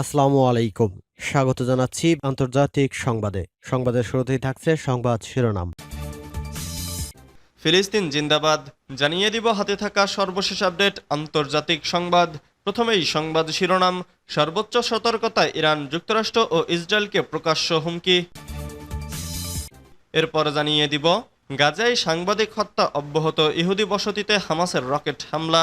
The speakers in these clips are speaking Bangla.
আসসালামু আলাইকুম। স্বাগত জানাচ্ছি আন্তর্জাতিক সংবাদে। সংবাদের শুরুতেই থাকছে সংবাদ শিরোনাম। ফিলিস্তিন জিন্দাবাদ, জানিয়ে দিব হাতে থাকা সর্বশেষ আপডেট, আন্তর্জাতিক সংবাদ। প্রথমেই সংবাদ শিরোনাম, সর্বোচ্চ সতর্কতায় ইরান যুক্তরাষ্ট্র ও ইসরায়েলকে প্রকাশ্য হুমকি। এরপর জানিয়ে দিব, গাজায় সাংবাদিক হত্যা অব্যাহত ইহুদি বসতিতে হামাসের রকেট হামলা।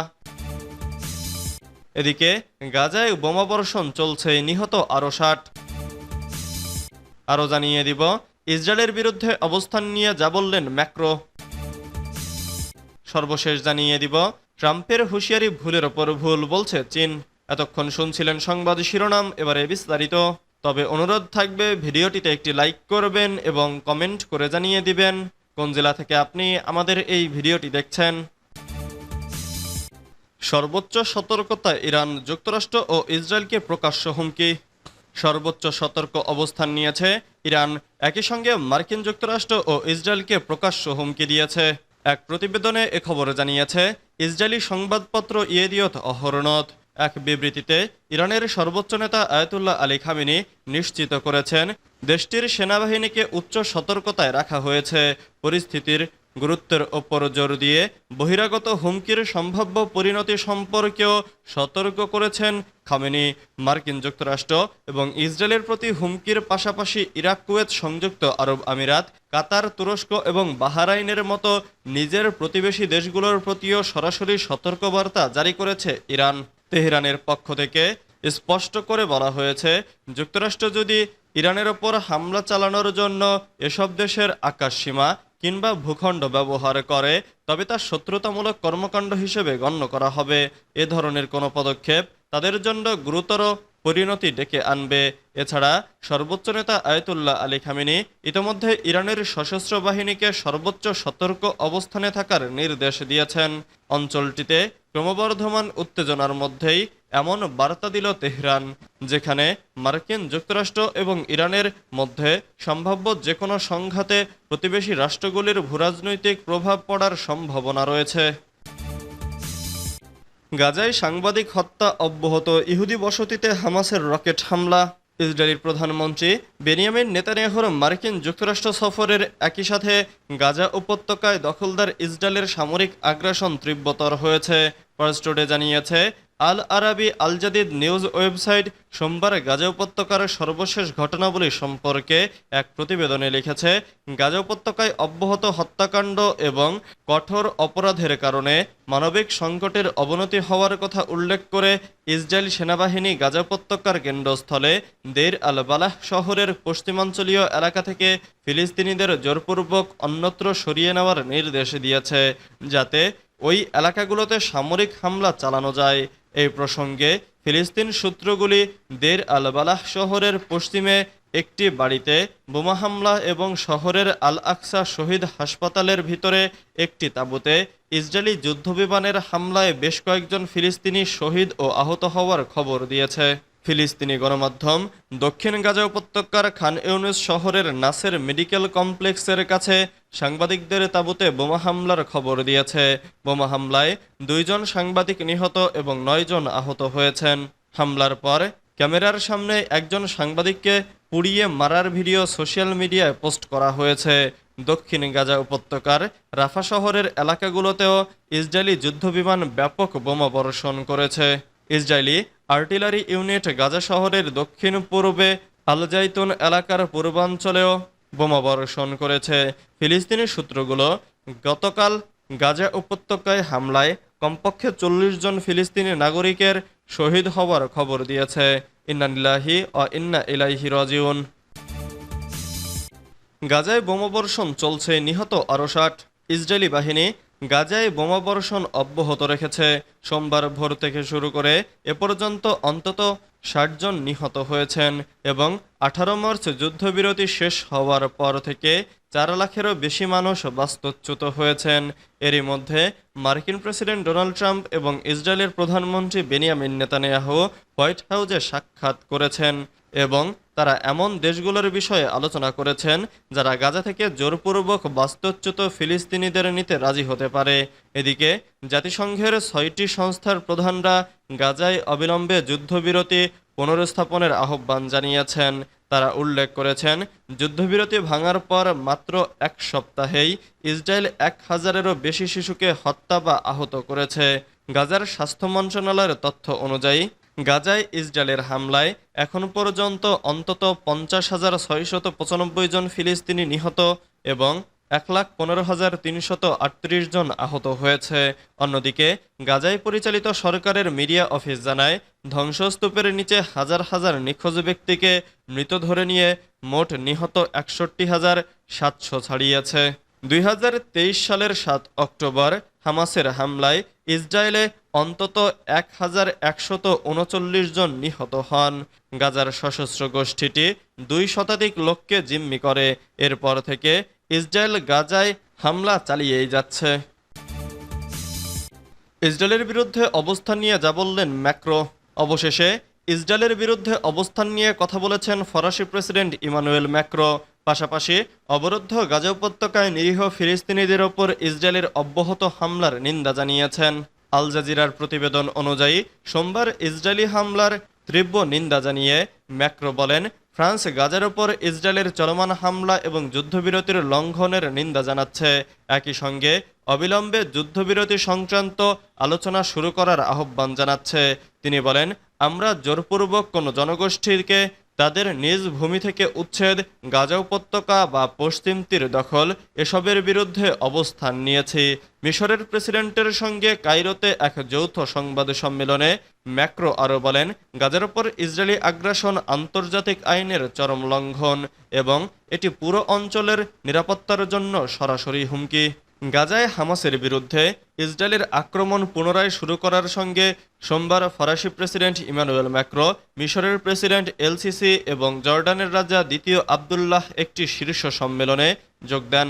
এদিকে গাজায় বোমাবর্ষণ চলছে, নিহত আরও ষাট। আরও জানিয়ে দিব, ইসরায়েলের বিরুদ্ধে অবস্থান নিয়ে যা বললেন ম্যাক্রো। সর্বশেষ জানিয়ে দিব, ট্রাম্পের হুঁশিয়ারি ভুলের ওপর ভুল বলছে চীন। এতক্ষণ শুনছিলেন সংবাদ শিরোনাম, এবারে বিস্তারিত। তবে অনুরোধ থাকবে, ভিডিওটিতে একটি লাইক করবেন এবং কমেন্ট করে জানিয়ে দিবেন। কোন জেলা থেকে আপনি আমাদের এই ভিডিওটি দেখছেন? সর্বোচ্চ সতর্কতা ইরান যুক্তরাষ্ট্র ও ইসরায়েলকে প্রকাশ্য হুমকি। সর্বোচ্চ সতর্ক অবস্থান নিয়েছে ইরান। একই সঙ্গে মার্কিন যুক্তরাষ্ট্র ও ইসরায়েলকে প্রকাশ্য হুমকি দিয়েছে। এক প্রতিবেদনে এ খবর জানিয়েছে, ইসরায়েলি সংবাদপত্র ইয়েদিয়ত অহরণত। এক বিবৃতিতে, ইরানের সর্বোচ্চ নেতা আয়তুল্লাহ আলী খামিনি নিশ্চিত করেছেন, দেশটির সেনাবাহিনীকে উচ্চ সতর্কতায় রাখা হয়েছে। পরিস্থিতির গুরুত্বের ওপর জোর দিয়ে বহিরাগত হুমকির সম্ভাব্য পরিণতি সম্পর্কেও সতর্ক করেছেন খামেনি, মার্কিন যুক্তরাষ্ট্র এবং ইসরায়েলের প্রতি হুমকির পাশাপাশি ইরাক কুয়েত সংযুক্ত আরব আমিরাত, কাতার, তুরস্ক এবং বাহারাইনের মতো নিজের প্রতিবেশী দেশগুলোর প্রতিও সরাসরি সতর্কবার্তা জারি করেছে ইরান। তেহরানের পক্ষ থেকে স্পষ্ট করে বলা হয়েছে, যুক্তরাষ্ট্র যদি ইরানের ওপর হামলা চালানোর জন্য এসব দেশের আকাশসীমা কিংবা ভূখণ্ড ব্যবহার করে, তবে তা শত্রুতামূলক কর্মকাণ্ড হিসেবে গণ্য করা হবে। এ ধরনের কোনো পদক্ষেপ তাদের জন্য গুরুতর পরিণতি ডেকে আনবে। এছাড়া সর্বোচ্চ নেতা আয়তুল্লাহ আলী খামিনি ইতোমধ্যে ইরানের সশস্ত্র বাহিনীকে সর্বোচ্চ সতর্ক অবস্থানে থাকার নির্দেশ দিয়েছেন। অঞ্চলটিতে ক্রমবর্ধমান উত্তেজনার মধ্যেই এমন বার্তা দিল তেহরান, যেখানে মার্কিন যুক্তরাষ্ট্র এবং ইরানের মধ্যে সম্ভাব্য যে কোনো সংঘাতে প্রতিবেশী রাষ্ট্রগুলির ভূরাজনৈতিক প্রভাব পড়ার সম্ভাবনা রয়েছে। গাজায় সাংবাদিক হত্যা অব্যাহত। ইহুদি বসতিতে হামাসের রকেট হামলা। ইসরায়েলের প্রধানমন্ত্রী বেনিয়ামিন নেতানিয়াহুর মার্কিন যুক্তরাষ্ট্র সফরের একই সাথে গাজা উপত্যকায় দখলদার ইসরায়েলের সামরিক আগ্রাসন তীব্রতর হয়েছে। পার্সটোডে জানিয়েছে Al Araby Al Jadeed news website সোমবার গাজা উপত্যকার সর্বশেষ ঘটনাবলী সম্পর্কে এক প্রতিবেদনে লিখেছে, গাজা উপত্যকায় অব্যাহত হত্যাকাণ্ড এবং কঠোর অপরাধের কারণে মানবিক সংকটের অবনতি হওয়ার কথা উল্লেখ করে ইসরায়েল সেনাবাহিনী গাজা উপত্যকার কেন্দ্রস্থলে দের আল বালাহ শহরের পশ্চিমাঞ্চলীয় এলাকা থেকে ফিলিস্তিনিদের জোরপূর্বক অন্যত্র সরিয়ে নেওয়ার নির্দেশ দিয়েছে, যাতে ওই এলাকাগুলোতে সামরিক হামলা চালানো যায়। এই প্রসঙ্গে ফিলিস্তিন সূত্রগুলি দের আল বালাহ শহরের পশ্চিমে একটি বাড়িতে বোমা হামলা এবং শহরের আল আকসা শহীদ হাসপাতালের ভিতরে একটি তাঁবুতে ইসরায়েলি যুদ্ধবিমানের হামলায় বেশ কয়েকজন ফিলিস্তিনি শহীদ ও আহত হওয়ার খবর দিয়েছে। ফিলিস্তিনি গণমাধ্যম দক্ষিণ গাজা উপত্যকার খান ইউনুস শহরের নাসের মেডিকেল কমপ্লেক্সের কাছে সাংবাদিকদের তাঁবুতে বোমা হামলার খবর দিয়েছে। বোমা হামলায় দুইজন সাংবাদিক নিহত এবং নয়জন আহত হয়েছেন। হামলার পর ক্যামেরার সামনে একজন সাংবাদিককে পুড়িয়ে মারার ভিডিও সোশ্যাল মিডিয়ায় পোস্ট করা হয়েছে। দক্ষিণ গাজা উপত্যকার রাফা শহরের এলাকাগুলোতেও ইসরায়েলি যুদ্ধবিমান ব্যাপক বোমা বর্ষণ করেছে। ইসরায়েলি আর্টিলারি ইউনিট গাজা শহরের দক্ষিণ পূর্বে আলজাইতুন এলাকার পূর্বাঞ্চলেও বোমা বর্ষণ করেছে। ফিলিস্তিনি সূত্রগুলো, গতকাল গাজা উপত্যকায় হামলায় কমপক্ষে চল্লিশ জন ফিলিস্তিনি নাগরিকের শহীদ হওয়ার খবর দিয়েছে। ইন্নানিল্লাহি ও ইন্না ইলাইহি রাজিউন। গাজায় বোমাবর্ষণ চলছে, নিহত আরও ষাট ইসরায়েলি বাহিনী গাজায় বোমাবর্ষণ অব্যাহত রেখেছে। সোমবার ভোর থেকে শুরু করে এ পর্যন্ত অন্তত ষাট জন নিহত হয়েছেন এবং আঠারো মার্চ যুদ্ধবিরতি শেষ হওয়ার পর থেকে চার লাখেরও বেশি মানুষ বাস্তুচ্যুত হয়েছেন। এরই মধ্যে মার্কিন প্রেসিডেন্ট ডোনাল্ড ট্রাম্প এবং ইসরায়েলের প্রধানমন্ত্রী বেনিয়ামিন নেতানিয়াহু হোয়াইট হাউসে সাক্ষাৎ করেছেন। এবং তারা এমন দেশগুলোর বিষয়ে আলোচনা করেছেন যারা গাজা থেকে জোরপূর্বক বাস্তুচ্যুত ফিলিস্তিনিদের নিতে রাজি হতে পারে। এদিকে, জাতিসংঘের ছয়টি সংস্থার প্রধানরা গাজায় অবিলম্বে যুদ্ধবিরতি পুনরস্থাপনের আহ্বান জানিয়েছেন। তারা উল্লেখ করেছেন, যুদ্ধবিরতি ভাঙার পর মাত্র এক সপ্তাহেই ইসরায়েল এক হাজারেরও বেশি শিশুকে হত্যা বা আহত করেছে। গাজার স্বাস্থ্য মন্ত্রণালয়ের তথ্য অনুযায়ী গাজায় ইসরায়েলের হামলায় এখন পর্যন্ত অন্তত পঞ্চাশ হাজার ছয়শত পঁচানব্বই জন ফিলিস্তিনি নিহত এবং এক লাখ পনেরো হাজার তিনশত আটত্রিশ জন আহত হয়েছে। অন্যদিকে, গাজায় পরিচালিত সরকারের মিডিয়া অফিস জানায়, ধ্বংসস্তূপের নিচে হাজার হাজার নিখোঁজ ব্যক্তিকে মৃত ধরে নিয়ে মোট নিহত একষট্টি হাজার সাতশো ছাড়িয়েছে। দুই হাজার তেইশ সালের সাত অক্টোবর হামাসের হামলায় ইসরায়েলে অন্তত এক হাজার একশত উনচল্লিশ জন নিহত হন। গাজার সশস্ত্র গোষ্ঠীটি দুই শতাধিক লোককে জিম্মি করে। এরপর থেকে ইসরায়েল গাজায় হামলা চালিয়েই যাচ্ছে। ইসরায়েলের বিরুদ্ধে অবস্থান নিয়ে যা বললেন ম্যাক্রো। অবশেষে ইসরায়েলের বিরুদ্ধে অবস্থান নিয়ে কথা বলেছেন ফরাসি প্রেসিডেন্ট ইমানুয়েল ম্যাক্রো। পাশাপাশি অবরুদ্ধ গাজা উপত্যকায় নিরীহ ফিলিস্তিনিদের ওপর ইসরায়েলের অব্যাহত হামলার নিন্দা জানিয়েছেন। আল জাজিরার প্রতিবেদন অনুযায়ী, সোমবার ইসরায়েলি হামলার তীব্র নিন্দা জানিয়ে ম্যাক্রো বলেন, ফ্রান্স গাজার ওপর ইসরায়েলের চলমান হামলা এবং যুদ্ধবিরতির লঙ্ঘনের নিন্দা জানাচ্ছে। একই সঙ্গে, অবিলম্বে যুদ্ধবিরতি সংক্রান্ত আলোচনা শুরু করার আহ্বান জানাচ্ছে। তিনি বলেন, আমরা জোরপূর্বক কোনো জনগোষ্ঠীকে তাদের নিজ ভূমি থেকে উচ্ছেদ গাজা উপত্যকা বা পশ্চিম তীর দখল এসবের বিরুদ্ধে অবস্থান নিয়েছি। মিশরের প্রেসিডেন্টের সঙ্গে কাইরোতে এক যৌথ সংবাদ সম্মেলনে ম্যাক্রো আরও বলেন, গাজার ওপর ইসরায়েলি আগ্রাসন আন্তর্জাতিক আইনের চরম লঙ্ঘন এবং এটি পুরো অঞ্চলের নিরাপত্তার জন্য সরাসরি হুমকি। গাজায় হামাসের বিরুদ্ধে ইসরায়েলের আক্রমণ পুনরায় শুরু করার সঙ্গে সোমবার ফরাসি প্রেসিডেন্ট ইমানুয়েল ম্যাক্রো, মিশরের প্রেসিডেন্ট এলসিসি এবং জর্ডানের রাজা দ্বিতীয় আবদুল্লাহ একটি শীর্ষ সম্মেলনে যোগ দেন।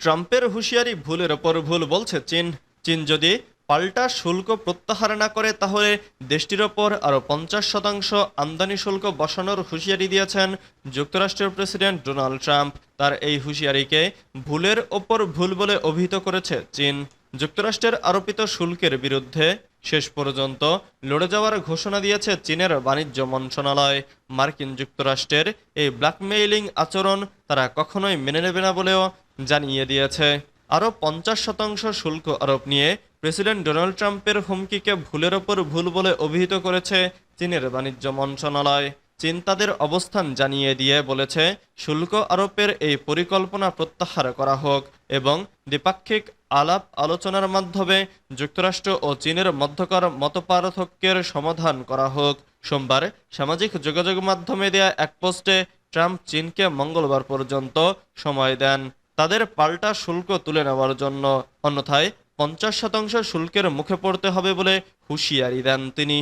ট্রাম্পের হুঁশিয়ারি ভুলের ওপর ভুল বলছে চীন। চীন যদি পাল্টা শুল্ক প্রত্যাহার না করে তাহলে দেশটির ওপর আরও পঞ্চাশ শতাংশ আমদানি শুল্ক বসানোর হুঁশিয়ারি দিয়েছেন যুক্তরাষ্ট্রের প্রেসিডেন্ট ডোনাল্ড ট্রাম্প। তার এই হুঁশিয়ারিকে ভুলের ওপর ভুল বলে অভিহিত করেছে চীন। যুক্তরাষ্ট্রের আরোপিত শুল্কের বিরুদ্ধে শেষ পর্যন্ত লড়ে যাওয়ার ঘোষণা দিয়েছে চীনের বাণিজ্য মন্ত্রণালয়। মার্কিন যুক্তরাষ্ট্রের এই ব্ল্যাকমেইলিং আচরণ তারা কখনোই মেনে নেবে না বলেও জানিয়ে দিয়েছে। আরও পঞ্চাশ শতাংশ শুল্ক আরোপ নিয়ে প্রেসিডেন্ট ডোনাল্ড ট্রাম্পের হুমকিকে ভুলের ওপর ভুল বলে অভিহিত করেছে চীনের বাণিজ্য মন্ত্রণালয়। চীন তাদের অবস্থান জানিয়ে দিয়ে বলেছে, শুল্ক আরোপের এই পরিকল্পনা প্রত্যাহার করা হোক এবং দ্বিপাক্ষিক আলাপ আলোচনার মাধ্যমে যুক্তরাষ্ট্র ও চীনের মধ্যকার মতপার্থক্যের সমাধান করা হোক। সোমবার সামাজিক যোগাযোগ মাধ্যমে দেয়া এক পোস্টে ট্রাম্প চীনকে মঙ্গলবার পর্যন্ত সময় দেন। তাদের পাল্টা শুল্ক তুলে নেওয়ার জন্য। অন্যথায় পঞ্চাশ শতাংশ শুল্কের মুখে পড়তে হবে বলে হুঁশিয়ারি দেন তিনি।